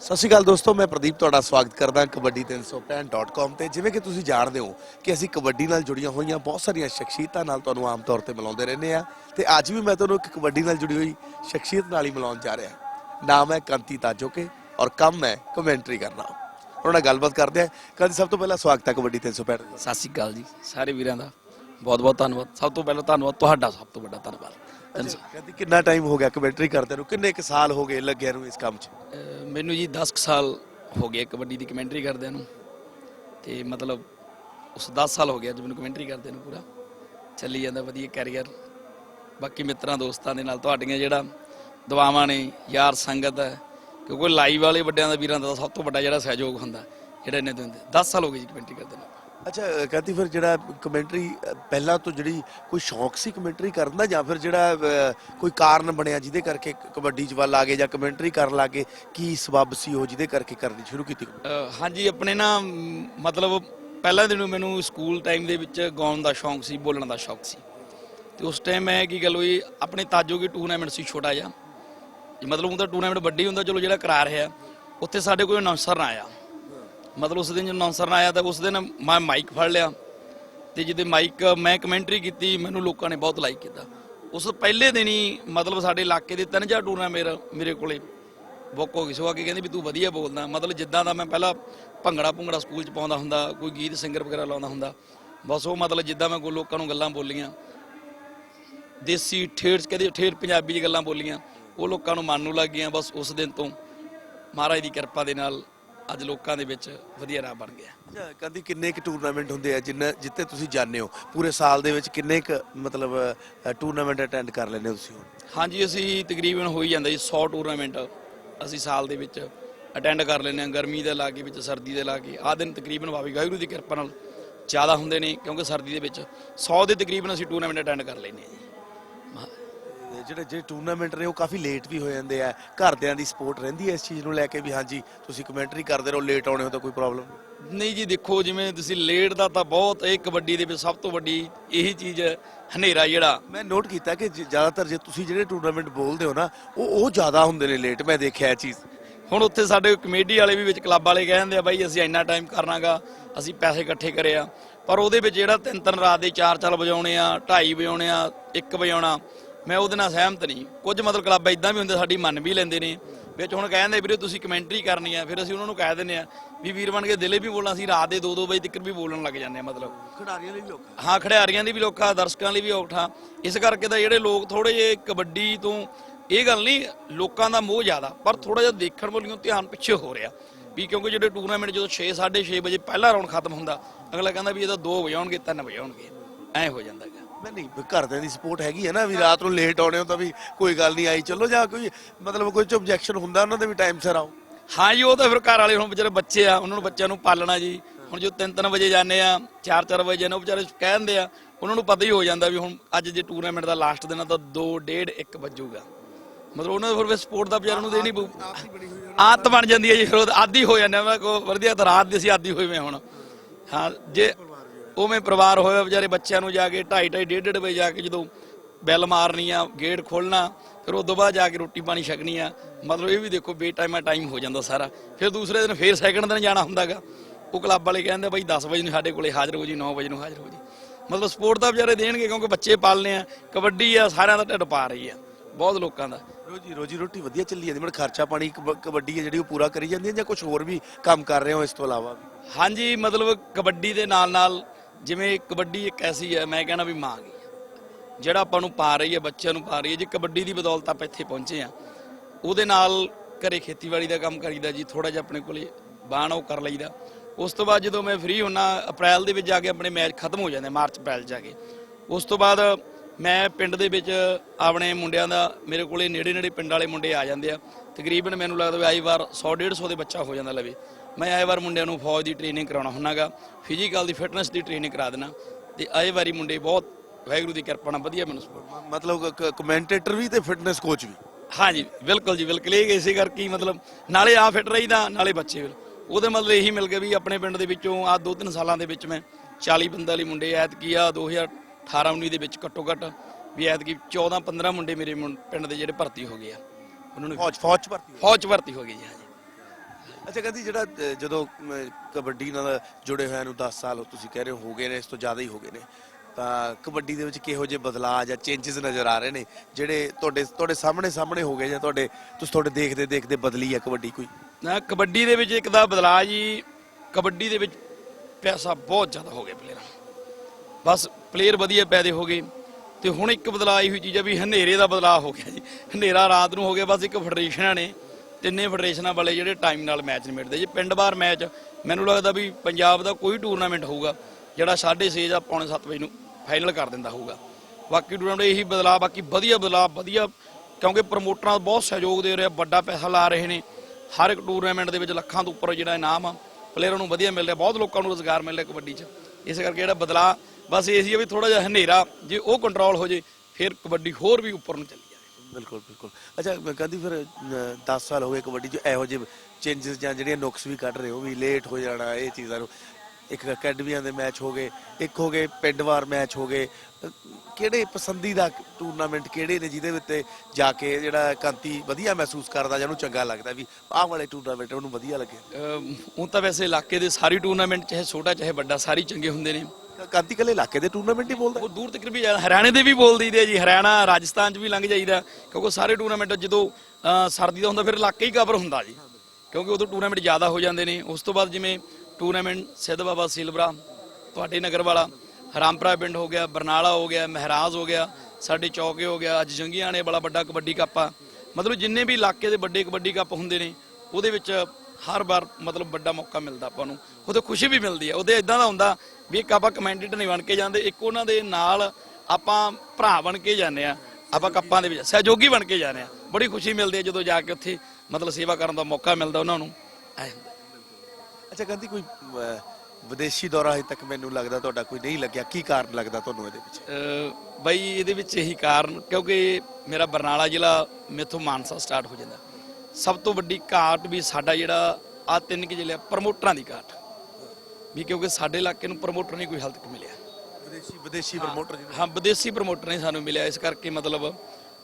ਸਤਿ ਸ਼੍ਰੀ ਅਕਾਲ ਦੋਸਤੋ, ਮੈਂ ਪ੍ਰਦੀਪ ਤੁਹਾਡਾ ਸਵਾਗਤ ਕਰਦਾ ਕਬੱਡੀ 365.com ਤੇ। ਜਿਵੇਂ ਕਿ ਤੁਸੀਂ ਜਾਣਦੇ ਹੋ ਕਿ ਅਸੀਂ ਕਬੱਡੀ ਨਾਲ ਜੁੜੀਆਂ ਹੋਈਆਂ ਬਹੁਤ ਸਾਰੀਆਂ ਸ਼ਖਸੀਅਤਾਂ ਨਾਲ ਤੁਹਾਨੂੰ ਆਮ ਤੌਰ ਤੇ ਮਿਲਾਉਂਦੇ ਰਹਿੰਦੇ ਆ ਤੇ ਅੱਜ ਵੀ ਮੈਂ ਤੁਹਾਨੂੰ ਇੱਕ ਕਬੱਡੀ ਨਾਲ ਜੁੜੀ ਹੋਈ ਸ਼ਖਸੀਅਤ ਨਾਲ ਹੀ ਮਿਲਾਉਣ ਜਾ ਰਿਹਾ ਨਾਮ ਹੈ ਕੰਤੀ ਤਾਜੋਕੇ ਔਰ ਕੰਮ ਹੈ ਕਮੈਂਟਰੀ ਕਰਨਾ। ਉਹਨਾਂ ਨਾਲ ਗੱਲਬਾਤ ਕਰਦੇ ਆ ਕੰਤੀ, ਸਭ ਤੋਂ ਪਹਿਲਾਂ ਸਵਾਗਤ ਹੈ ਕਬੱਡੀ 365 ਦਾ। ਸਤਿ ਸ਼੍ਰੀ ਅਕਾਲ ਜੀ, ਸਾਰੇ ਵੀਰਾਂ ਦਾ। ਬਹੁਤ ਬਹੁਤ ਧੰਨਵਾਦ। ਸਭ ਤੋਂ ਪਹਿਲਾਂ ਧੰਨਵਾਦ ਤੁਹਾਡਾ, ਸਭ ਤੋਂ ਵੱਡਾ ਧੰਨਵਾਦ। ਕਿੰਨਾ ਟਾਈਮ ਹੋ ਗਿਆ ਕਮੈਂਟਰੀ ਕਰਦੇ ਨੂੰ? ਕਿੰਨੇ ਕੁ ਸਾਲ ਹੋ ਗਏ ਲੱਗਿਆ ਨੂੰ ਇਸ ਕੰਮ 'ਚ? ਅਹ ਮੈਨੂੰ ਜੀ 10 ਕੁ ਸਾਲ ਹੋ ਗਏ ਕਬੱਡੀ ਦੀ ਕਮੈਂਟਰੀ ਕਰਦਿਆਂ ਨੂੰ। ਤੇ ਮਤਲਬ ਉਸ 10 ਸਾਲ ਹੋ ਗਿਆ ਅੱਜ ਮੈਨੂੰ ਕਮੈਂਟਰੀ ਕਰਦੇ ਨੂੰ ਪੂਰਾ। ਚੱਲੀ ਜਾਂਦਾ ਵਧੀਆ ਕੈਰੀਅਰ ਬਾਕੀ ਮਿੱਤਰਾਂ ਦੋਸਤਾਂ ਦੇ ਨਾਲ ਤੁਹਾਡੀਆਂ ਜਿਹੜਾ ਦੁਆਵਾਂ ਨੇ ਯਾਰ ਸੰਗਤ ਹੈ ਕਿਉਂਕਿ ਲਾਈਵ ਵਾਲੇ ਵੱਡਿਆਂ ਦਾ ਵੀਰਾਂ ਦਾ ਸਭ ਤੋਂ ਵੱਡਾ ਜਿਹੜਾ ਸਹਿਯੋਗ ਹੁੰਦਾ ਜਿਹੜਾ ਇਹਨੇ ਦਿੰਦੇ। 10 ਸਾਲ ਹੋ ਗਏ ਜੀ ਕਮੈਂਟਰੀ ਕਰਦੇ ਨੂੰ। ਅੱਛਾ ਕਹਿੰਦੀ ਫਿਰ ਜਿਹੜਾ ਕਮੈਂਟਰੀ ਪਹਿਲਾਂ ਤੋਂ ਜਿਹੜੀ ਕੋਈ ਸ਼ੌਂਕ ਸੀ ਕਮੈਂਟਰੀ ਕਰਨ ਦਾ ਜਾਂ ਫਿਰ ਜਿਹੜਾ ਕੋਈ ਕਾਰਨ ਬਣਿਆ ਜਿਹਦੇ ਕਰਕੇ ਕਬੱਡੀ ਚ ਵੱਲ ਆ ਗਏ ਜਾਂ ਕਮੈਂਟਰੀ ਕਰਨ ਲੱਗੇ, ਕੀ ਸਬਬ ਸੀ ਉਹ ਜਿਹਦੇ ਕਰਕੇ ਕਰਨੀ ਸ਼ੁਰੂ ਕੀਤੀ ਹਾਂਜੀ, ਆਪਣੇ ਨਾ ਮਤਲਬ ਪਹਿਲਾਂ ਦਿਨੋਂ ਮੈਨੂੰ ਸਕੂਲ ਟਾਈਮ ਦੇ ਵਿੱਚ ਗਾਉਣ ਦਾ ਸ਼ੌਂਕ ਸੀ, ਬੋਲਣ ਦਾ ਸ਼ੌਂਕ ਸੀ। ਤੇ ਉਸ ਟਾਈਮ ਮੈਂ ਕੀ ਗੱਲ ਹੋਈ, ਆਪਣੇ ਤਾਜੋ ਕੀ ਟੂਰਨਾਮੈਂਟ ਸੀ ਛੋਟਾ ਜਿਹਾ। ਮਤਲਬ ਉਹਦਾ ਟੂਰਨਾਮੈਂਟ ਵੱਡੀ ਹੁੰਦਾ, ਚਲੋ ਜਿਹੜਾ ਕਰਾ ਰਿਹਾ, ਉੱਥੇ ਸਾਡੇ ਕੋਈ ਅਨਾਉਂਸਰ ਨਾ ਆਇਆ। ਮਤਲਬ ਉਸ ਦਿਨ ਜਦੋਂ ਅਨਾਉਂਸਰ ਨਾ ਆਇਆ ਤਾਂ ਉਸ ਦਿਨ ਮੈਂ ਮਾਈਕ ਫੜ ਲਿਆ ਤੇ ਜਿਹਦੇ ਮਾਈਕ ਮੈਂ ਕਮੈਂਟਰੀ ਕੀਤੀ, ਮੈਨੂੰ ਲੋਕਾਂ ਨੇ ਬਹੁਤ ਲਾਈਕ ਕੀਤਾ। ਉਸ ਪਹਿਲੇ ਦਿਨ ਹੀ ਮਤਲਬ ਸਾਡੇ ਇਲਾਕੇ ਦੇ ਤਿੰਨ ਚਾਰ ਟੂਰਨਾਮੈਂਟ ਮੇਰੇ ਕੋਲੇ ਬੁੱਕ ਹੋ ਗਈ ਸੋ। ਆ ਕੇ ਕਹਿੰਦੇ ਵੀ ਤੂੰ ਵਧੀਆ ਬੋਲਦਾ। ਮਤਲਬ ਜਿੱਦਾਂ ਦਾ ਮੈਂ ਪਹਿਲਾਂ ਭੰਗੜਾ ਭੁੰਗੜਾ ਸਕੂਲ ਚ ਪਾਉਂਦਾ ਹੁੰਦਾ, ਕੋਈ ਗੀਤ ਸਿੰਗਰ ਵਗੈਰਾ ਲਾਉਂਦਾ ਹੁੰਦਾ। ਬਸ ਉਹ ਮਤਲਬ ਜਿੱਦਾਂ ਮੈਂ ਕੋ ਲੋਕਾਂ ਨੂੰ ਗੱਲਾਂ ਬੋਲੀਆਂ। ਦੇਸੀ ਠੇਠ ਕਹਦੇ ਠੇਠ ਪੰਜਾਬੀ ਚ ਗੱਲਾਂ ਬੋਲੀਆਂ। ਉਹ ਲੋਕਾਂ ਨੂੰ ਮਨ ਨੂੰ ਲੱਗ ਗਈਆਂ ਬਸ ਉਸ ਦਿਨ ਤੋਂ। ਮਹਾਰਾਜ ਦੀ ਕਿਰਪਾ ਦੇ ਨਾਲ ਅੱਜ ਲੋਕਾਂ ਦੇ ਵਿੱਚ ਵਧੀਆ ਰਾਹ ਬਣ ਗਿਆ। ਕਹਿੰਦੀ ਕਿੰਨੇ ਕੁ ਟੂਰਨਾਮੈਂਟ ਹੁੰਦੇ ਆ ਜਿੰਨਾ ਜਿੱਤੇ ਤੁਸੀਂ ਜਾਣਦੇ ਹੋ? ਪੂਰੇ ਸਾਲ ਦੇ ਵਿੱਚ ਕਿੰਨੇ ਕੁ ਮਤਲਬ ਟੂਰਨਾਮੈਂਟ ਅਟੈਂਡ ਕਰ ਲੈਂਦੇ ਹੋ ਤੁਸੀਂ ਹੁਣ? ਹਾਂਜੀ ਅਸੀਂ ਤਕਰੀਬਨ ਹੋ ਹੀ ਜਾਂਦਾ ਜੀ 100 ਟੂਰਨਾਮੈਂਟ ਅਸੀਂ ਸਾਲ ਦੇ ਵਿੱਚ ਅਟੈਂਡ ਕਰ ਲੈਂਦੇ ਹਾਂ। ਗਰਮੀ ਦੇ ਲਾ ਕੇ ਵਿੱਚ ਸਰਦੀ ਦੇ ਲਾ ਕੇ ਆਹ ਦਿਨ ਤਕਰੀਬਨ ਭਾਵੇਂ ਵਾਹਿਗੁਰੂ ਦੀ ਕਿਰਪਾ ਨਾਲ ਜ਼ਿਆਦਾ ਹੁੰਦੇ ਨੇ ਕਿਉਂਕਿ ਸਰਦੀ ਦੇ ਵਿੱਚ 100 ਦੇ ਤਕਰੀਬਨ ਅਸੀਂ ਟੂਰਨਾਮੈਂਟ ਅਟੈਂਡ ਕਰ ਲੈਂਦੇ ਹਾਂ ਜੀ। ਜਿਹੜੇ ਜਿਹੜੇ ਟੂਰਨਾਮੈਂਟ ਨੇ ਉਹ ਕਾਫੀ ਲੇਟ ਵੀ ਹੋ ਜਾਂਦੇ ਆ। ਘਰਦਿਆਂ ਦੀ ਸਪੋਰਟ ਰਹਿੰਦੀ ਹੈ ਇਸ ਚੀਜ਼ ਨੂੰ ਲੈ ਕੇ ਵੀ ਹਾਂਜੀ ਤੁਸੀਂ ਕਮੈਂਟਰੀ ਕਰਦੇ ਰਹੋ ਲੇਟ ਆਉਣੇ ਹੋ ਤਾਂ ਕੋਈ ਪ੍ਰੋਬਲਮ ਨਹੀਂ। ਜੀ ਦੇਖੋ ਜਿਵੇਂ ਤੁਸੀਂ ਲੇਟ ਦਾ ਤਾਂ ਬਹੁਤ ਇਹ ਕਬੱਡੀ ਦੇ ਵਿੱਚ ਸਭ ਤੋਂ ਵੱਡੀ ਇਹੀ ਚੀਜ਼ ਹੈ, ਹਨੇਰਾ ਜਿਹੜਾ। ਮੈਂ ਨੋਟ ਕੀਤਾ ਕਿ ਜ਼ਿਆਦਾਤਰ ਜੇ ਤੁਸੀਂ ਜਿਹੜੇ ਟੂਰਨਾਮੈਂਟ ਬੋਲਦੇ ਹੋ ਨਾ ਉਹ ਉਹ ਜ਼ਿਆਦਾ ਹੁੰਦੇ ਨੇ ਲੇਟ ਮੈਂ ਦੇਖਿਆ ਇਹ ਚੀਜ਼। ਹੁਣ ਉੱਥੇ ਸਾਡੇ ਕਮੇਟੀ ਵਾਲੇ ਵੀ ਵਿੱਚ ਕਲੱਬ ਵਾਲੇ ਕਹਿੰਦੇ ਆ ਬਾਈ ਅਸੀਂ ਇੰਨਾ ਟਾਈਮ ਕਰਨਾਗਾ ਅਸੀਂ ਪੈਸੇ ਇਕੱਠੇ ਕਰੇ ਆ। ਪਰ ਉਹਦੇ ਵਿੱਚ ਜਿਹੜਾ ਤਿੰਨ ਤਿੰਨ ਰਾਤ ਦੇ ਚਾਰ ਚਾਰ ਵਜਾਉਣੇ ਆ 2:30 ਵਜਾਉਣੇ ਆ 1 ਵਜਾਉਣਾ ਮੈਂ ਉਹਦੇ ਨਾਲ ਸਹਿਮਤ ਨਹੀਂ। ਕੁਝ ਮਤਲਬ ਕਲੱਬ ਇਦਾਂ ਵੀ ਹੁੰਦੇ ਸਾਡੀ ਮੰਨ ਵੀ ਲੈਂਦੇ ਨੇ। ਵਿੱਚ ਹੁਣ ਕਹਿੰਦੇ ਵੀਰੇ ਤੁਸੀਂ ਕਮੈਂਟਰੀ ਕਰਨੀ ਆ ਫਿਰ ਅਸੀਂ ਉਹਨਾਂ ਨੂੰ ਕਹਿ ਦਿੰਦੇ ਆ ਵੀ ਵੀਰ ਬਣ ਕੇ ਦਿਲੇ ਵੀ ਬੋਲਣਾ ਸੀ ਰਾਤ ਦੇ 2-2 ਵਜੇ ਤੱਕ ਵੀ ਬੋਲਣ ਲੱਗ ਜਾਂਦੇ ਆ ਮਤਲਬ। ਖਿਡਾਰੀਆਂ ਲਈ ਵੀ ਔਖਾ। ਹਾਂ ਖਿਡਾਰੀਆਂ ਦੀ ਵੀ ਔਖਾ ਦਰਸ਼ਕਾਂ ਲਈ ਵੀ ਔਖਾ। ਇਸ ਕਰਕੇ ਤਾਂ ਜਿਹੜੇ ਲੋਕ ਥੋੜੇ ਜੇ ਕਬੱਡੀ ਤੋਂ ਇਹ ਗੱਲ ਨਹੀਂ ਲੋਕਾਂ ਦਾ ਮੋਹ ਜ਼ਿਆਦਾ ਪਰ ਥੋੜਾ ਜਿਹਾ ਦੇਖਣ ਵਾਲਿਓ ਧਿਆਨ ਪਿੱਛੇ ਹੋ ਰਿਹਾ। ਵੀ ਕਿਉਂਕਿ ਜਿਹੜੇ ਟੂਰਨਾਮੈਂਟ ਜਦੋਂ 6 6:30 ਵਜੇ ਪਹਿਲਾ ਰਾਉਂਡ ਖਤਮ ਹੁੰਦਾ ਅਗਲਾ ਕਹਿੰਦਾ ਵੀ ਇਹਦਾ 2 ਵਜੇ ਆਉਣਗੇ 3 ਵਜੇ ਆਉਣਗੇ। ਐ ਹੋ ਜਾਂਦਾ ਹੈਗਾ। ਮੈਂ ਨਹੀਂ, ਵੀ ਘਰਦਿਆਂ ਦੀ ਸਪੋਰਟ ਹੈਗੀ ਹੈ ਨਾ, ਵੀ ਰਾਤ ਨੂੰ ਲੇਟ ਆਉਣੇ ਹੋ ਤਾਂ ਵੀ ਕੋਈ ਗੱਲ ਨਹੀਂ, ਆਈ ਚਲੋ ਜਾਂ ਕੋਈ ਮਤਲਬ ਕੋਈ ਆਬਜੈਕਸ਼ਨ ਹੁੰਦਾ ਉਹਨਾਂ ਦੇ ਵੀ ਟਾਈਮ ਸਿਰ ਆਓ। ਹਾਂ ਜੀ, ਉਹ ਤਾਂ ਫਿਰ ਘਰ ਵਾਲੇ ਹੁਣ ਵਿਚਾਰੇ ਬੱਚੇ ਆ, ਉਹਨਾਂ ਨੂੰ ਬੱਚਿਆਂ ਨੂੰ ਪਾਲਣਾ ਜੀ। ਹੁਣ ਜੋ 3-3 ਵਜੇ ਜਾਂਦੇ ਆ 4-4 ਵਜੇ ਜਾਂਦੇ ਉਹ ਵਿਚਾਰੇ ਕਹਿ ਦਿੰਦੇ ਆ, ਉਹਨਾਂ ਨੂੰ ਪਤਾ ਹੀ ਹੋ ਜਾਂਦਾ ਵੀ ਹੁਣ ਅੱਜ ਜੇ ਟੂਰਨਾਮੈਂਟ ਦਾ ਲਾਸਟ ਦਿਨ ਆ, ਤਾਂ 2 1:30 1 ਵੱਜੂਗਾ। ਮਤਲਬ ਉਹਨਾਂ ਨੂੰ ਫਿਰ ਸਪੋਰਟ ਦਾ ਵਿਚਾਰਿਆਂ ਨੂੰ ਦੇਣੀ ਪਊ। ਆਦਤ ਬਣ ਜਾਂਦੀ ਹੈ ਜੀ, ਫਿਰ ਆਦੀ ਹੋ ਜਾਂਦੇ ਆ, ਮੈਂ ਕੋ ਵਧੀਆ ਤਾਂ ਰਾਤ ਦੇ ਅਸੀਂ ਆਦੀ ਹੋਏ ਵੇ ਹੁਣ। ਹਾਂ, ਜੇ ਉਵੇਂ ਪਰਿਵਾਰ ਹੋਇਆ ਵਿਚਾਰੇ ਬੱਚਿਆਂ ਨੂੰ ਜਾ ਕੇ 2:30 2:30 1:30 ਵਜੇ ਜਾ ਕੇ ਜਦੋਂ ਬੈਲ ਮਾਰਨੀ ਆ ਗੇਟ ਖੋਲਣਾ ਫਿਰ ਉਸ ਤੋਂ ਬਾਅਦ ਜਾ ਕੇ ਰੋਟੀ ਪਾਣੀ ਛਕਣੀ ਆ। ਮਤਲਬ ਇਹ ਵੀ ਦੇਖੋ ਬੇ ਟਾਈਮਾ ਟਾਈਮ ਹੋ ਜਾਂਦਾ ਸਾਰਾ। ਫਿਰ ਦੂਸਰੇ ਦਿਨ ਫੇਰ ਸੈਕਿੰਡ ਦਿਨ ਜਾਣਾ ਹੁੰਦਾਗਾ। ਉਹ ਕਲੱਬ ਵਾਲੇ ਕਹਿੰਦੇ ਬਾਈ 10 ਵਜੇ ਨੂੰ ਸਾਡੇ ਕੋਲੇ ਹਾਜ਼ਰ ਹੋ ਜੀ 9 ਵਜੇ ਨੂੰ ਹਾਜ਼ਰ ਹੋ ਜੀ। ਮਤਲਬ ਸਪੋਰਟ ਤਾਂ ਵਿਚਾਰੇ ਦੇਣਗੇ ਕਿਉਂਕਿ ਬੱਚੇ ਪਾਲਨੇ ਆ। ਕਬੱਡੀ ਆ ਸਾਰਿਆਂ ਦਾ ਢਿੱਡ ਪਾ ਰਹੀ ਆ ਬਹੁਤ ਲੋਕਾਂ ਦਾ। ਰੋਜੀ ਰੋਜੀ ਰੋਟੀ ਵਧੀਆ ਚੱਲੀ ਜਾਂਦੀ ਮਤਲਬ ਖਰਚਾ ਪਾਣੀ ਕਬ- ਕਬੱਡੀ ਹੈ ਜਿਹੜੀ ਉਹ ਪੂਰਾ ਕਰੀ ਜਾਂਦੀ ਹੈ ਜਾਂ ਕੁਝ ਹੋਰ ਵੀ ਕੰਮ ਕਰ ਰਹੇ ਹੋ ਇਸ ਤੋਂ ਇਲਾਵਾ? ਹਾਂਜੀ ਮਤਲਬ ਕਬੱਡੀ ਦੇ ਨਾਲ ਨਾਲ ਜਿਵੇਂ ਕਬੱਡੀ ਇੱਕ ਐਸੀ ਹੈ, ਮੈਂ ਕਹਿੰਦਾ ਵੀ ਮਾਂ ਗਈ ਜਿਹੜਾ ਆਪਾਂ ਨੂੰ ਪਾ ਰਹੀ ਹੈ, ਬੱਚਿਆਂ ਨੂੰ ਪਾ ਰਹੀ ਹੈ, ਜੇ ਕਬੱਡੀ ਦੀ ਬਦੌਲਤ ਆਪਾਂ ਇੱਥੇ ਪਹੁੰਚੇ ਆ ਉਹਦੇ ਨਾਲ ਘਰੇ ਖੇਤੀਬਾੜੀ ਦਾ ਕੰਮ ਕਰੀਦਾ ਜੀ ਥੋੜਾ ਜਿਹਾ ਆਪਣੇ ਕੋਲੇ ਬਾਣ ਉਹ ਕਰ ਲਈਦਾ। ਉਸ ਤੋਂ ਬਾਅਦ ਜਦੋਂ ਮੈਂ ਫ੍ਰੀ ਹੁੰਨਾ, ਅਪ੍ਰੈਲ ਦੇ ਵਿੱਚ ਜਾ ਕੇ ਆਪਣੇ ਮੈਚ ਖਤਮ ਹੋ ਜਾਂਦੇ, ਮਾਰਚ, ਅਪ੍ਰੈਲ 'ਚ ਜਾ ਕੇ। ਉਸ ਤੋਂ ਬਾਅਦ ਮੈਂ ਪਿੰਡ ਦੇ ਵਿੱਚ ਆਪਣੇ ਮੁੰਡਿਆਂ ਦਾ, ਮੇਰੇ ਕੋਲੇ ਨੇੜੇ ਨੇੜੇ ਪਿੰਡ ਵਾਲੇ ਮੁੰਡੇ ਆ ਜਾਂਦੇ ਆ। ਤਕਰੀਬਨ ਮੈਨੂੰ ਲੱਗਦਾ ਵੀ ਆਈ ਵਾਰ 100 150 ਦੇ ਬੱਚਾ ਹੋ ਜਾਂਦਾ ਲਵੇ। ਮੈਂ ਆਏ ਵਾਰ ਮੁੰਡਿਆਂ ਨੂੰ ਫੌਜ ਦੀ ਟ੍ਰੇਨਿੰਗ ਕਰਾਉਣਾ ਹੁੰਨਾਗਾ ਫਿਜ਼ੀਕਲ ਦੀ ਫਿਟਨੈਸ ਦੀ ਟ੍ਰੇਨਿੰਗ ਕਰਾ ਦੇਣਾ ਤੇ ਆਏ ਵਾਰੀ ਮੁੰਡੇ ਬਹੁਤ ਵਾਹਿਗੁਰੂ ਦੀ ਕਿਰਪਾ ਨਾਲ ਵਧੀਆ ਮੈਨੂੰ ਮ- ਮਤਲਬ ਕਮੈਂਟੇਟਰ ਵੀ ਤੇ ਫਿਟਨੈਸ ਕੋਚ ਵੀ? ਹਾਂਜੀ ਬਿਲਕੁਲ ਜੀ ਬਿਲਕੁਲ। ਇਹ ਇਸੇ ਕਰਕੇ ਹੀ ਮਤਲਬ ਨਾਲੇ ਆ ਫਿੱਟ ਰਹੀਦਾ ਨਾਲੇ ਬੱਚੇ ਵੀ। ਉਹਦੇ ਮਤਲਬ ਇਹੀ ਮਿਲ ਗਿਆ ਵੀ ਆਪਣੇ ਪਿੰਡ ਦੇ ਵਿੱਚੋਂ ਆ ਦੋ ਤਿੰਨ ਸਾਲਾਂ ਦੇ ਵਿੱਚ ਮੈਂ 40 ਬੰਦੇ ਵਾਲੀ ਮੁੰਡੇ ਐਤਕੀ ਆ 2018 19 ਦੇ ਵਿੱਚ ਘੱਟੋ ਘੱਟ ਵੀ ਐਤਕੀ 14 15 ਮੁੰਡੇ ਮੇਰੇ ਪਿੰਡ ਦੇ ਜਿਹੜੇ ਭਰਤੀ ਹੋ ਗਏ ਆ। ਉਹਨਾਂ ਨੂੰ ਫੌਜ ਫੌਜ ਚ ਭਰਤੀ। ਫੌਜ ਭਰਤੀ ਹੋ ਗਏ ਜੀ ਹਾਂਜੀ। ਅੱਛਾ ਕਹਿੰਦੀ ਜਿਹੜਾ ਅ, ਜਦੋਂ ਅਮ, ਕਬੱਡੀ ਨਾਲ ਜੁੜੇ ਹੋਇਆ ਨੂੰ 10 ਸਾਲ ਤੁਸੀਂ ਕਹਿ ਰਹੇ ਹੋ ਹੋ ਗਏ ਨੇ ਇਸ ਤੋਂ ਜ਼ਿਆਦਾ ਹੀ ਹੋ ਗਏ ਨੇ। ਤਾਂ ਕਬੱਡੀ ਦੇ ਵਿੱਚ ਕਿਹੋ ਜਿਹੇ ਬਦਲਾਅ ਜਾਂ ਚੇਂਜਸ ਨਜ਼ਰ ਆ ਰਹੇ ਨੇ ਜਿਹੜੇ ਤੁਹਾਡੇ ਤੁਹਾਡੇ ਸਾਹਮਣੇ ਸਾਹਮਣੇ ਹੋ ਗਏ ਜਾਂ ਤੁਹਾਡੇ ਤੁਸੀਂ ਤੁਹਾਡੇ ਦੇਖਦੇ ਦੇਖਦੇ ਬਦਲੀ ਆ ਕਬੱਡੀ ਕੋਈ? ਨਾ ਕਬੱਡੀ ਦੇ ਵਿੱਚ ਇੱਕ ਦਾ ਬਦਲਾਅ ਜੀ ਕਬੱਡੀ ਦੇ ਵਿੱਚ ਪੈਸਾ ਬਹੁਤ ਜ਼ਿਆਦਾ ਹੋ ਗਿਆ ਪਲੇਅਰਾਂ ਬਸ ਪਲੇਅਰ ਵਧੀਆ ਪੈਦੇ ਹੋ ਗਏ ਤੇ ਹੁਣ ਇੱਕ ਬਦਲਾਅ ਇਹੀ ਚੀਜ਼ ਆ ਵੀ ਹਨੇਰੇ ਦਾ ਬਦਲਾਅ ਹੋ ਗਿਆ ਜੀ। ਹਨੇਰਾ ਰਾਤ ਨੂੰ ਹੋ ਗਿਆ ਬਸ ਇੱਕ ਫੈਡਰੇਸ਼ਨਾਂ ਨੇ। ਤਿੰਨੇ ਫੈਡਰੇਸ਼ਨਾਂ ਵਾਲੇ ਜਿਹੜੇ ਟਾਈਮ ਨਾਲ ਮੈਚ ਨਿਬੜਦੇ ਜੀ ਪਿੰਡ ਬਾਰ ਮੈਚ ਮੈਨੂੰ ਲੱਗਦਾ ਵੀ ਪੰਜਾਬ ਦਾ ਕੋਈ ਟੂਰਨਾਮੈਂਟ ਹੋਊਗਾ, ਜਿਹੜਾ 6:30 ਜਾਂ ਪੌਣੇ 7 ਵਜੇ ਨੂੰ ਫਾਈਨਲ ਕਰ ਦਿੰਦਾ ਹੋਊਗਾ। ਬਾਕੀ ਟੂਰਨਾਮੈਂਟ ਇਹੀ ਬਦਲਾਅ, ਬਾਕੀ ਵਧੀਆ ਬਦਲਾਅ, ਵਧੀਆ, ਕਿਉਂਕਿ ਪ੍ਰਮੋਟਰਾਂ ਦਾ ਬਹੁਤ ਸਹਿਯੋਗ ਦੇ ਰਿਹਾ ਵੱਡਾ ਪੈਸਾ ਲਾ ਰਹੇ ਨੇ। ਹਰ ਇੱਕ ਟੂਰਨਾਮੈਂਟ ਦੇ ਵਿੱਚ ਲੱਖਾਂ ਤੋਂ ਉੱਪਰ ਜਿਹੜਾ ਇਨਾਮ ਆ ਪਲੇਅਰਾਂ ਨੂੰ ਵਧੀਆ ਮਿਲ ਰਿਹਾ, ਬਹੁਤ ਲੋਕਾਂ ਨੂੰ ਰੋਜ਼ਗਾਰ ਮਿਲ ਰਿਹਾ ਕਬੱਡੀ 'ਚ। ਇਸ ਕਰਕੇ ਜਿਹੜਾ ਬਦਲਾਅ, ਬਸ ਇਹ ਸੀ ਵੀ ਥੋੜਾ ਜਿਹਾ ਹਨੇਰਾ, ਜੇ ਉਹ ਕੰਟਰੋਲ ਹੋ ਜੇ, ਫਿਰ ਕਬੱਡੀ ਹੋਰ ਵੀ ਉੱਪਰ ਨੂੰ ਚੱਲੀ। ਬਿਲਕੁਲ ਬਿਲਕੁਲ। ਅੱਛਾ, ਮੈਂ ਕਹਿੰਦੀ ਫਿਰ 10 ਸਾਲ ਹੋ ਗਏ ਕਬੱਡੀ 'ਚ ਇਹੋ ਜਿਹੇ ਚੇਂਜਸ ਜਾਂ ਜਿਹੜੀਆਂ ਨੁਕਸ ਵੀ ਕੱਢ ਰਹੇ ਹੋ ਵੀ ਲੇਟ ਹੋ ਜਾਣਾ, ਇਹ ਚੀਜ਼ਾਂ ਨੂੰ। ਇੱਕ ਅਕੈਡਮੀਆਂ ਦੇ ਮੈਚ ਹੋ ਗਏ, ਇੱਕ ਹੋ ਗਏ ਪਿੰਡਵਾਰ ਮੈਚ ਹੋ ਗਏ। ਕਿਹੜੇ ਪਸੰਦੀਦਾ ਟੂਰਨਾਮੈਂਟ ਕਿਹੜੇ ਨੇ ਜਿਹਦੇ ਉੱਤੇ ਜਾ ਕੇ ਜਿਹੜਾ ਕਾਂਤੀ ਵਧੀਆ ਮਹਿਸੂਸ ਕਰਦਾ ਜਾਂ ਉਹਨੂੰ ਚੰਗਾ ਲੱਗਦਾ ਵੀ ਆਹ ਵਾਲੇ ਟੂਰਨਾਮੈਂਟ ਉਹਨੂੰ ਵਧੀਆ ਲੱਗੇ? ਅਮ ਹੁਣ ਤਾਂ ਵੈਸੇ ਇਲਾਕੇ ਦੇ ਸਾਰੀ ਟੂਰਨਾਮੈਂਟ ਚਾਹੇ ਛੋਟਾ, ਚਾਹੇ ਵੱਡਾ, ਸਾਰੇ ਚੰਗੇ ਹੁੰਦੇ ਨੇ। ਕਾਂਤੀ ਕੱਲੇ ਇਲਾਕੇ ਦੇ ਟੂਰਨਾਮੈਂਟ ਹੀ ਬੋਲਦਾ। ਉਹ ਦੂਰ ਤੱਕ ਵੀ ਜਾ- ਹਰਿਆਣੇ ਦੇ ਵੀ ਬੋਲ ਦਈਦੇ ਆ ਜੀ, ਹਰਿਆਣਾ, ਰਾਜਸਥਾਨ 'ਚ ਵੀ ਲੰਘ ਜਾਈਦਾ, ਕਿਉਂਕਿ ਸਾਰੇ ਟੂਰਨਾਮੈਂਟ ਜਦੋਂ ਸਰਦੀ ਦਾ ਹੁੰਦਾ ਫਿਰ ਇਲਾਕੇ ਹੀ ਕਵਰ ਹੁੰਦਾ ਜੀ। ਕਿਉਂਕਿ ਉਦੋਂ ਟੂਰਨਾਮੈਂਟ ਜ਼ਿਆਦਾ ਹੋ ਜਾਂਦੇ ਨੇ। ਉਸ ਤੋਂ ਬਾਅਦ ਜਿਵੇਂ ਟੂਰਨਾਮੈਂਟ ਸਿੱਧ ਬਾਬਾ ਸਿਲਵਰਾ, ਤੁਹਾਡੇ ਨਗਰ ਵਾਲਾ ਹਰਾਮਪੁਰਾ ਪਿੰਡ ਹੋ ਗਿਆ, ਬਰਨਾਲਾ ਹੋ ਗਿਆ, ਮਹਿਰਾਜ ਹੋ ਗਿਆ, ਸਾਡੇ ਚੌਕੇ ਹੋ ਗਿਆ, ਅੱਜ ਜੰਗੀਆਣੇ ਵਾਲਾ ਵੱਡਾ ਕਬੱਡੀ ਕੱਪ ਆ। ਮਤਲਬ ਜਿੰਨੇ ਵੀ ਇਲਾਕੇ ਦੇ ਵੱਡੇ ਕਬੱਡੀ ਕੱਪ ਹੁੰਦੇ ਨੇ, ਉਹਦੇ ਵਿੱਚ ਹਰ ਵਾਰ ਮਤਲਬ ਵੱਡਾ ਮੌਕਾ ਮਿਲਦਾ ਆਪਾਂ ਨੂੰ। ਉਹਦੇ ਖੁਸ਼ੀ ਵੀ ਮਿਲਦੀ ਹੈ ਉਹਦੇ ਇਦਾਂ ਦਾ ਹੁੰਦਾ ਵੀ ਇੱਕ ਆਪਾਂ ਕਮੈਂਟੇਟਰ ਨਹੀਂ ਬਣ ਕੇ ਜਾਂਦੇ ਇੱਕ ਉਹਨਾਂ ਦੇ ਨਾਲ ਆਪਾਂ ਭਰਾ ਬਣ ਕੇ ਜਾਂਦੇ ਆ। ਆਪਾਂ ਕੱਪਾਂ ਦੇ ਵਿੱਚ ਸਹਿਯੋਗੀ ਬਣ ਕੇ ਜਾਂਦੇ ਆ। ਬੜੀ ਖੁਸ਼ੀ ਮਿਲਦੀ ਹੈ ਜਦੋਂ ਜਾ ਕੇ ਉੱਥੇ ਮਤਲਬ ਸੇਵਾ ਕਰਨ ਦਾ ਮੌਕਾ ਮਿਲਦਾ ਉਹਨਾਂ ਨੂੰ। ਅੱਛਾ ਕਹਿੰਦੀ ਕੋਈ ਵਿਦੇਸ਼ੀ ਦੌਰਾ ਹਜੇ ਤੱਕ ਮੈਨੂੰ ਲੱਗਦਾ ਤੁਹਾਡਾ ਕੋਈ ਨਹੀਂ ਲੱਗਿਆ। ਕੀ ਕਾਰਨ ਲੱਗਦਾ ਤੁਹਾਨੂੰ ਇਹਦੇ ਵਿੱਚ? ਬਈ ਇਹਦੇ ਵਿੱਚ ਇਹੀ ਕਾਰਨ ਕਿਉਂਕਿ ਮੇਰਾ ਬਰਨਾਲਾ ਜ਼ਿਲ੍ਹਾ ਮੇਥੋਂ ਮਾਨਸਾ ਸਟਾਰਟ ਹੋ ਜਾਂਦਾ। ਸਭ ਤੋਂ ਵੱਡੀ ਘਾਟ ਵੀ ਸਾਡਾ ਜਿਹੜਾ ਆ ਤਿੰਨ ਕਿ ਜ਼ਿਲ੍ਹੇ ਪ੍ਰਮੋਟਰਾਂ ਦੀ ਘਾਟ। ਵੀ ਕਿਉਂਕਿ ਸਾਡੇ ਇਲਾਕੇ ਨੂੰ ਪ੍ਰਮੋਟਰ ਨਹੀਂ ਕੋਈ ਹਾਲ ਤੱਕ ਮਿਲਿਆ। ਵਿਦੇਸ਼ੀ ਵਿਦੇਸ਼ੀ ਪ੍ਰਮੋਟਰ ਜਿਹਨੂੰ। ਹਾਂ ਵਿਦੇਸ਼ੀ ਪ੍ਰਮੋਟਰ ਨਹੀਂ ਸਾਨੂੰ ਮਿਲਿਆ। ਇਸ ਕਰਕੇ ਮਤਲਬ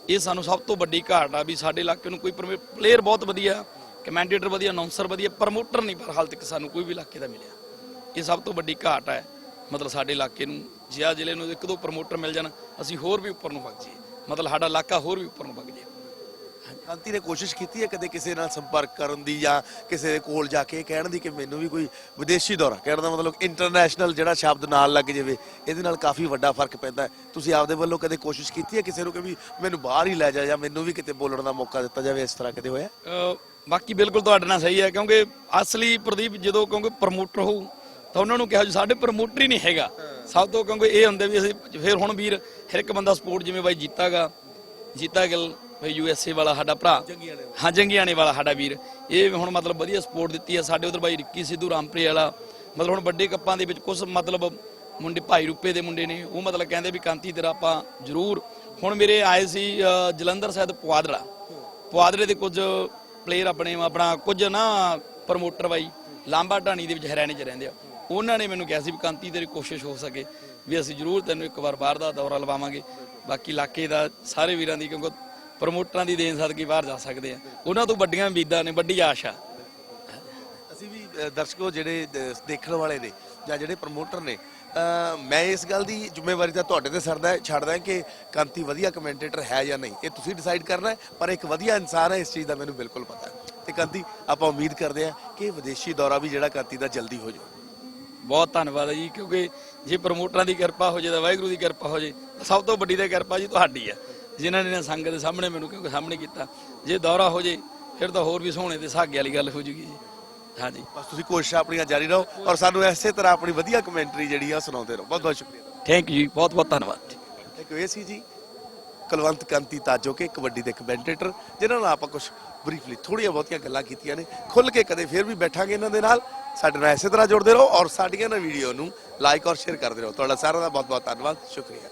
ਇਹ ਸਾਨੂੰ ਸਭ ਤੋਂ ਵੱਡੀ ਘਾਟ ਆ ਵੀ ਸਾਡੇ ਇਲਾਕੇ ਨੂੰ ਕੋਈ ਪਲੇਅਰ ਬਹੁਤ ਵਧੀਆ ਕਮੈਂਟੇਟਰ ਵਧੀਆ ਅਨਾਉਂਸਰ ਵਧੀਆ ਪ੍ਰਮੋਟਰ ਨਹੀਂ ਪਰ ਹਾਲ ਤੱਕ ਸਾਨੂੰ ਕੋਈ ਵੀ ਇਲਾਕੇ ਦਾ ਮਿਲਿਆ। ਇਹ ਸਭ ਤੋਂ ਵੱਡੀ ਘਾਟ ਹੈ ਮਤਲਬ ਸਾਡੇ ਇਲਾਕੇ ਨੂੰ ਜਿਆ ਜ਼ਿਲ੍ਹੇ ਨੂੰ ਇੱਕ ਦੋ ਪ੍ਰਮੋਟਰ ਮਿਲ ਜਾਣ ਅਸੀਂ ਹੋਰ ਵੀ ਉੱਪਰ ਨੂੰ ਵਗ ਜਾਈਏ। ਮਤਲਬ ਸਾਡਾ ਇਲਾਕਾ ਹੋਰ ਵੀ ਉੱਪਰ ਨੂੰ ਵਗ ਜਾਏ। ਕਾਂਤੀ ਨੇ ਕੋਸ਼ਿਸ਼ ਕੀਤੀ ਹੈ ਕਦੇ ਕਿਸੇ ਨਾਲ ਸੰਪਰਕ ਕਰਨ ਦੀ ਜਾਂ ਕਿਸੇ ਦੇ ਕੋਲ ਜਾ ਕੇ ਕਹਿਣ ਦੀ ਕਿ ਮੈਨੂੰ ਵੀ ਕੋਈ ਵਿਦੇਸ਼ੀ ਦੌਰਾ, ਕਹਿਣ ਦਾ ਮਤਲਬ ਇੰਟਰਨੈਸ਼ਨਲ ਜਿਹੜਾ ਸ਼ਬਦ ਨਾਲ ਲੱਗ ਜਾਵੇ, ਇਹਦੇ ਨਾਲ ਕਾਫੀ ਵੱਡਾ ਫ਼ਰਕ ਪੈਂਦਾ ਤੁਸੀਂ ਆਪਦੇ ਵੱਲੋਂ ਕਦੇ ਕੋਸ਼ਿਸ਼ ਕੀਤੀ ਹੈ ਕਿਸੇ ਨੂੰ ਕਿ ਵੀ ਮੈਨੂੰ ਬਾਹਰ ਹੀ ਲੈ ਜਾ ਜਾਂ ਮੈਨੂੰ ਵੀ ਕਿਤੇ ਬੋਲਣ ਦਾ ਮੌਕਾ ਦਿੱਤਾ ਜਾਵੇ, ਇਸ ਤਰ੍ਹਾਂ ਕਦੇ ਹੋਇਆ? ਬਾਕੀ ਬਿਲਕੁਲ ਤੁਹਾਡੇ ਨਾਲ ਸਹੀ ਹੈ, ਕਿਉਂਕਿ ਅਸਲੀ ਪ੍ਰਦੀਪ ਜਦੋਂ ਕਿਉਂਕਿ ਪ੍ਰਮੋਟਰ ਹੋਊ, ਤਾਂ ਉਹਨਾਂ ਨੂੰ ਕਿਹਾ ਜੀ, ਸਾਡੇ ਪ੍ਰਮੋਟਰ ਹੀ ਨਹੀਂ ਹੈਗਾ। ਸਭ ਤੋਂ ਕਿਉਂਕਿ ਇਹ ਹੁੰਦੇ ਵੀ ਅਸੀਂ, ਫਿਰ ਹੁਣ ਵੀਰ, ਹਰ ਇੱਕ ਬੰਦਾ ਸਪੋਰਟ ਜਿਵੇਂ ਬਾਈ ਜੀਤਾਗਾ, Jeeta Gill U S A ਵਾਲਾ ਸਾਡਾ ਭਰਾ। ਹਾਂ, ਜੰਗੀਆਣੇ ਵਾਲਾ ਸਾਡਾ ਵੀਰ। ਇਹ ਹੁਣ ਮਤਲਬ ਵਧੀਆ ਸਪੋਰਟ ਦਿੱਤੀ ਹੈ ਸਾਡੇ ਉਧਰ ਬਾਈ ਰਿੱਕੀ ਸਿੱਧੂ ਰਾਮਪ੍ਰੇ ਵਾਲਾ। ਮਤਲਬ ਹੁਣ ਵੱਡੇ ਕੱਪਾਂ ਦੇ ਵਿੱਚ ਕੁਝ ਮਤਲਬ ਮੁੰਡੇ, ਭਾਈ ਰੂਪੇ ਦੇ ਮੁੰਡੇ ਨੇ। ਉਹ ਮਤਲਬ ਕਹਿੰਦੇ ਵੀ, ਕਾਂਤੀ, ਤੇਰਾ ਆਪਾਂ ਜ਼ਰੂਰ ਹੁਣ ਮੇਰੇ ਆਏ ਸੀ ਜਲੰਧਰ ਸਾਹਿਬ ਪੁਆਧੜਾ। ਪੁਆਧੜੇ ਦੇ ਕੁਝ ਪਲੇਅਰ ਆਪਣੇ, ਆਪਣਾ ਕੁਝ ਨਾ ਪ੍ਰਮੋਟਰ ਬਾਈ ਲਾਂਬਾ ਢਾਣੀ ਦੇ ਵਿੱਚ ਹਰਿਆਣੇ 'ਚ ਰਹਿੰਦੇ ਆ। ਉਹਨਾਂ ਨੇ ਮੈਨੂੰ ਕਿਹਾ ਸੀ ਵੀ, ਕਾਂਤੀ, ਤੇਰੀ ਕੋਸ਼ਿਸ਼ ਹੋ ਸਕੇ ਵੀ ਅਸੀਂ ਜ਼ਰੂਰ ਤੈਨੂੰ ਇੱਕ ਵਾਰ ਬਾਹਰ ਦਾ ਦੌਰਾ ਲਵਾਵਾਂਗੇ। ਬਾਕੀ ਇਲਾਕੇ ਦਾ ਸਾਰੇ ਵੀਰਾਂ ਦੀ ਕਿਉਂਕਿ ਪ੍ਰਮੋਟਰਾਂ ਦੀ ਦੇਣ ਸਦਕੇ ਬਾਹਰ ਜਾ ਸਕਦੇ ਆ। ਉਹਨਾਂ ਤੋਂ ਵੱਡੀਆਂ ਉਮੀਦਾਂ ਨੇ ਵੱਡੀ ਆਸ਼ਾ ਅਸੀਂ ਵੀ ਅ, ਦਰਸ਼ਕੋ ਜਿਹੜੇ ਦੇਖਣ ਵਾਲੇ ਨੇ ਜਾਂ ਜਿਹੜੇ ਪ੍ਰਮੋਟਰ ਨੇ ਅ, ਮੈਂ ਇਸ ਗੱਲ ਦੀ ਜ਼ਿੰਮੇਵਾਰੀ ਤਾਂ ਤੁਹਾਡੇ ਤੇ ਸਰਦਾ ਹੈ ਛੱਡਦਾ ਹੈ ਕਿ ਕਾਂਤੀ ਵਧੀਆ ਕਮੈਂਟੇਟਰ ਹੈ ਜਾਂ ਨਹੀਂ। ਇਹ ਤੁਸੀਂ ਡਿਸਾਈਡ ਕਰਨਾ ਹੈ ਪਰ ਇੱਕ ਵਧੀਆ ਇਨਸਾਨ ਹੈ ਇਸ ਚੀਜ਼ ਦਾ ਮੈਨੂੰ ਬਿਲਕੁਲ ਪਤਾ ਹੈ। ਤੇ ਕਾਂਤੀ ਆਪਾਂ ਉਮੀਦ ਕਰਦੇ ਹਾਂ ਕਿ ਵਿਦੇਸ਼ੀ ਦੌਰਾ ਵੀ ਜਿਹੜਾ ਕਾਂਤੀ ਦਾ ਜਲਦੀ ਹੋ ਜਾਵੇ ਬਹੁਤ ਧੰਨਵਾਦ ਹੈ ਜੀ ਕਿਉਂਕਿ ਜੇ ਪ੍ਰਮੋਟਰਾਂ ਦੀ ਕਿਰਪਾ ਹੋ ਜੇ ਤਾਂ ਵਾਹਿਗੁਰੂ ਦੀ ਕਿਰਪਾ ਹੋ ਜੇ ਤਾਂ ਸਭ ਤੋਂ ਵੱਡੀ ਤਾਂ ਕਿਰਪਾ ਜੀ ਤੁਹਾਡੀ ਹੈ। ਜਿਨ੍ਹਾਂ ਨੇ ਸੰਗਤ ਦੇ ਸਾਹਮਣੇ ਮੈਨੂੰ ਕਿਉਂਕਿ ਸਾਹਮਣੇ ਕੀਤਾ। ਜੇ ਦੌਰਾ ਹੋ ਜੇ ਫਿਰ ਤਾਂ ਹੋਰ ਵੀ ਸੋਹਣੇ ਤੇ ਸਾਗੇ ਵਾਲੀ ਗੱਲ ਹੋ ਜੂਗੀ ਜੀ। ਹਾਂਜੀ। ਬਸ ਤੁਸੀਂ ਕੋਸ਼ਿਸ਼ਾਂ ਆਪਣੀਆਂ ਜਾਰੀ ਰਹੋ ਔਰ ਸਾਨੂੰ ਐਸੇ ਤਰ੍ਹਾਂ ਆਪਣੀ ਵਧੀਆ ਕਮੈਂਟਰੀ ਜਿਹੜੀ ਆ ਸੁਣਾਉਂਦੇ ਰਹੋ। ਬਹੁਤ ਬਹੁਤ ਸ਼ੁਕਰੀਆ। ਥੈਂਕ ਯੂ ਜੀ ਬਹੁਤ ਬਹੁਤ ਧੰਨਵਾਦ ਇੱਕ ਇਹ ਸੀ ਜੀ ਕੁਲਵੰਤ ਕੰਤੀ ਤਾਜੋ ਕੇ ਕਬੱਡੀ ਦੇ ਕਮੈਂਟੇਟਰ ਜਿਨ੍ਹਾਂ ਨਾਲ ਆਪਾਂ ਕੁਝ ਬਰੀਫਲੀ ਥੋੜੀਆਂ ਬਹੁਤੀਆਂ ਗੱਲਾਂ ਕੀਤੀਆਂ ਨੇ। ਖੁੱਲ ਕੇ ਕਦੇ ਫੇਰ ਵੀ ਬੈਠਾਂਗੇ ਇਹਨਾਂ ਦੇ ਨਾਲ। ਸਾਡੇ ਨਾਲ ਐਸੇ ਤਰ੍ਹਾਂ ਜੁੜਦੇ ਰਹੋ ਔਰ ਸਾਡੀਆਂ ਨਾ ਵੀਡੀਓ ਨੂੰ ਲਾਈਕ ਔਰ ਸ਼ੇਅਰ ਕਰਦੇ ਰਹੋ। ਤੁਹਾਡਾ ਸਾਰਿਆਂ ਦਾ ਬਹੁਤ ਬਹੁਤ ਧੰਨਵਾਦ ਸ਼ੁਕਰੀਆ।